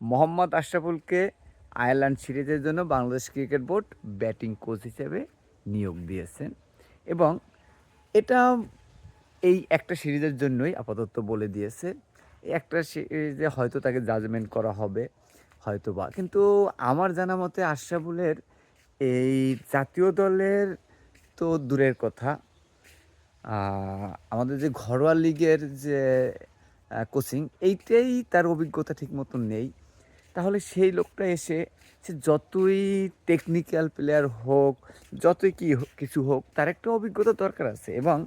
Mohammad আশরাফুলকে Ireland সিরিজের জন্য Bangladesh cricket board batting coach হিসেবে নিয়োগ দিয়েছেন এবং এটা এই একটা সিরিজের জন্যই আপাতত বলে দিয়েছে। একটা সিরিজে হয়তো তাকে জাজমেন্ট করা হবে হয়তো বা কিন্তু আমার জানা মতে আশরাফুলের এই জাতীয় দলের তো দূরের কথা। আমাদের যে ঘরোয়া লিগের যে কোচিং এইটাই তার অভিজ্ঞতা ঠিক মতন নেই। তাহলে সেই লোকটা এসে সে যতই টেকনিক্যাল প্লেয়ার হোক, যতই কি কিছু হোক, তার একটা অভিজ্ঞতা দরকার আছে এবং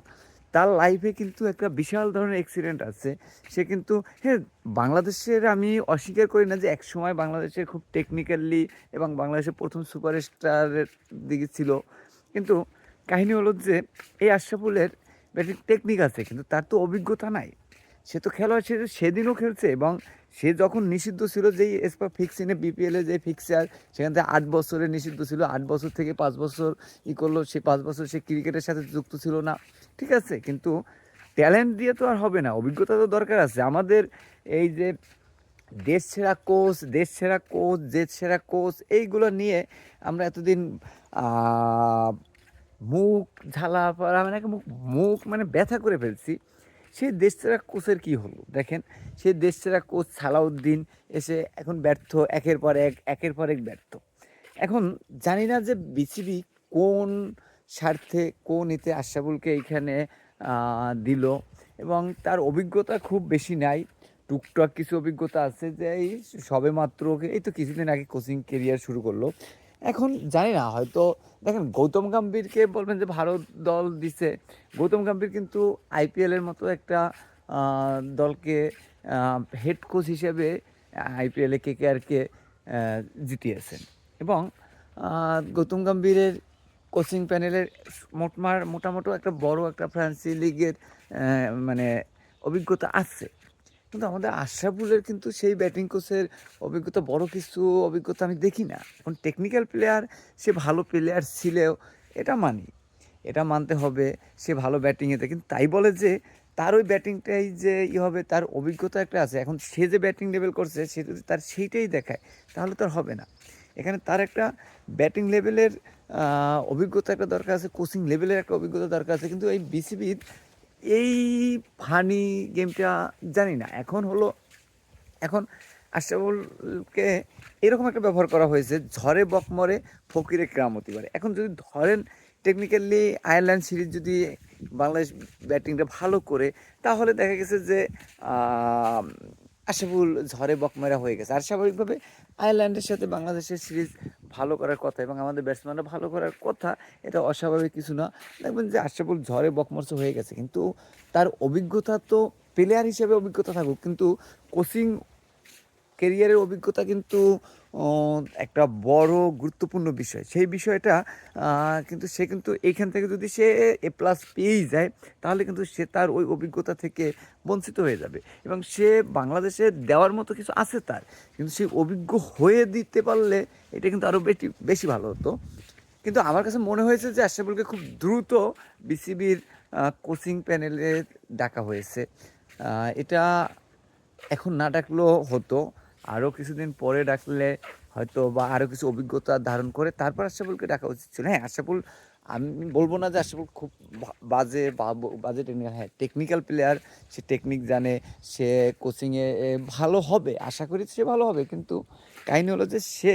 তার লাইফে কিন্তু একটা বিশাল ধরনের অ্যাক্সিডেন্ট আছে। সে কিন্তু হ্যাঁ বাংলাদেশের আমি অস্বীকার করি না যে এক সময় বাংলাদেশের খুব টেকনিক্যালি এবং বাংলাদেশের প্রথম সুপারস্টারের দিকে ছিল। কিন্তু কাহিনী হলো যে, এই আশরাফুলের ব্যাটিং টেকনিক আছে, কিন্তু তার তো অভিজ্ঞতা নাই। সে তো খেলোয়াড়, সে সেদিনও খেলছে এবং সে যখন নিষিদ্ধ ছিল, যেই এসপা ফিক্সিনে, বিপিএলে যে ফিক্সার, সেখান থেকে আট বছরে নিষিদ্ধ ছিল, আট বছর থেকে পাঁচ বছর ই করল, সে পাঁচ বছর সে ক্রিকেটের সাথে যুক্ত ছিল না। ঠিক আছে, কিন্তু ট্যালেন্ট দিয়ে তো আর হবে না, অভিজ্ঞতা তো দরকার আছে। আমাদের এই যে দেশ সেরা কোচ, দেশ সেরা কোচ, দেশ সেরা কোচ, এইগুলো নিয়ে আমরা এতদিন মুখ ঝালা পাড়া মানে মুখ মুখ মানে ব্যথা করে ফেলছি। সেই দেশ সেরা কোচের কী হলো? দেখেন সেই দেশ সেরা কোচ সালাউদ্দিন এসে এখন ব্যর্থ, একের পর এক, একের পর এক ব্যর্থ। এখন জানি না যে বিসিবি কোন স্বার্থে, কোন এতে আশরাফুলকে এইখানে দিল এবং তার অভিজ্ঞতা খুব বেশি নাই। টুকটাক কিছু অভিজ্ঞতা আছে যে এই সবে মাত্র এই তো কিছুদিন আগে কোচিং কেরিয়ার শুরু করল। এখন জানি না, হয়তো দেখেন গৌতম গাম্ভীরকে বলবেন যে ভারত দল দিছে। গৌতম গাম্ভীর কিন্তু আইপিএলের মতো একটা দলকে হেড কোচ হিসেবে আইপিএলে কে কে আরকে জিতিয়েছেন। এবং গৌতম গাম্ভীরের কোচিং প্যানেলের মোটমার মোটামুটি একটা বড় একটা ফ্রান্সি লিগের মানে অভিজ্ঞতা আছে। কিন্তু আমাদের আশরাফুলের কিন্তু সেই ব্যাটিং কোচের অভিজ্ঞতা বড় কিছু অভিজ্ঞতা আমি দেখি না। এখন টেকনিক্যাল প্লেয়ার সে ভালো প্লেয়ার ছিলেও এটা মানি। এটা মানতে হবে, সে ভালো ব্যাটিংয়েতে কিন্তু তাই বলে যে তার ওই ব্যাটিংটাই যে ই হবে, তার অভিজ্ঞতা একটা আছে। এখন সে যে ব্যাটিং লেভেল করছে, সে যদি তার সেইটাই দেখায়, তাহলে তো আর হবে না। এখানে তার একটা ব্যাটিং লেভেলের অভিজ্ঞতা একটা দরকার আছে কোচিং লেভেলের একটা অভিজ্ঞতা দরকার আছে। কিন্তু এই বিসিবির এই ফানি গেমটা জানি না। এখন হলো এখন আশরাফুলকে এরকম একটা ব্যবহার করা হয়েছে ঝড়ে বকমরে ফকিরে কেরামতি বাড়ে এখন যদি ধরেন টেকনিক্যালি আয়ারল্যান্ড সিরিজ যদি বাংলাদেশ ব্যাটিংটা ভালো করে তাহলে দেখা গেছে যে আহ, আশরাফুল ঝড়ে বকমেরা হয়ে গেছে। আর স্বাভাবিকভাবে আয়ারল্যান্ডের সাথে বাংলাদেশের সিরিজ ভালো করার কথা এবং আমাদের ব্যাটসম্যানরা ভালো করার কথা, এটা অস্বাভাবিক কিছু না। দেখবেন যে আশরাফুল ঝড়ে বকমর্চ হয়ে গেছে, কিন্তু তার অভিজ্ঞতা তো প্লেয়ার হিসেবে অভিজ্ঞতা থাকুক, কিন্তু কোচিং কেরিয়ারের অভিজ্ঞতা কিন্তু একটা বড় গুরুত্বপূর্ণ বিষয়। সেই বিষয়টা কিন্তু সে কিন্তু এইখান থেকে যদি সে এ প্লাস পেয়েই যায়, তাহলে কিন্তু সে তার ওই অভিজ্ঞতা থেকে বঞ্চিত হয়ে যাবে। এবং সে বাংলাদেশে দেওয়ার মতো কিছু আছে তার, কিন্তু সেই অভিজ্ঞ হয়ে দিতে পারলে এটা কিন্তু আরও বেশি বেশি ভালো হতো। কিন্তু আমার কাছে মনে হয়েছে যে আশরাফুলকে খুব দ্রুত বিসিবির কোচিং প্যানেলে ডাকা হয়েছে। এটা এখন না ডাকলেও হতো। আরও কিছুদিন পরে ডাকলে হয়তো বা আরও কিছু অভিজ্ঞতা ধারণ করে তারপর আশরাফুলকে ডাকা উচিত ছিল। হ্যাঁ আশরাফুল, আমি বলব না যে আশরাফুল খুব বাজে বাজে টেকনিক্যাল হ্যাঁ টেকনিক্যাল প্লেয়ার সে টেকনিক জানে, সে কোচিংয়ে ভালো হবে, আশা করি সে ভালো হবে, কিন্তু কাহিনী হলো যে সে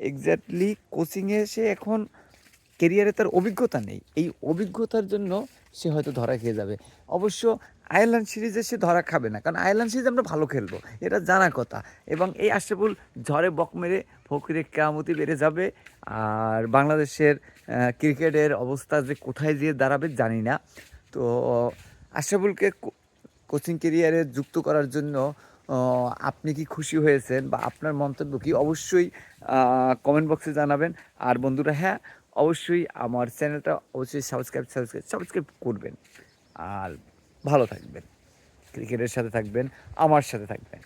এক্স্যাক্টলি কোচিংয়ে সে এখন কেরিয়ারে তার অভিজ্ঞতা নেই। এই অভিজ্ঞতার জন্য সে হয়তো ধরা খেয়ে যাবে। অবশ্য আয়ারল্যান্ড সিরিজে সে ধরা খাবে না। কারণ আয়ারল্যান্ড সিরিজ আমরা ভালো খেলব, এটা জানা কথা। এবং এই আশরাফুল ঝড়ে বক মেরে ফকিরে কেরামতি বেড়ে যাবে। আর বাংলাদেশের ক্রিকেটের অবস্থা যে কোথায় গিয়ে দাঁড়াবে জানি না। তো, আশরাফুলকে কোচিং কেরিয়ারে যুক্ত করার জন্য আপনি কি খুশি হয়েছেন বা আপনার মন্তব্য কি? অবশ্যই কমেন্ট বক্সে জানাবেন। আর বন্ধুরা হ্যাঁ অবশ্যই আমার চ্যানেলটা অবশ্যই সাবস্ক্রাইব সাবস্ক্রাইব সাবস্ক্রাইব করবেন। আর ভালো থাকবেন। ক্রিকেটের সাথে থাকবেন আমার সাথে থাকবেন।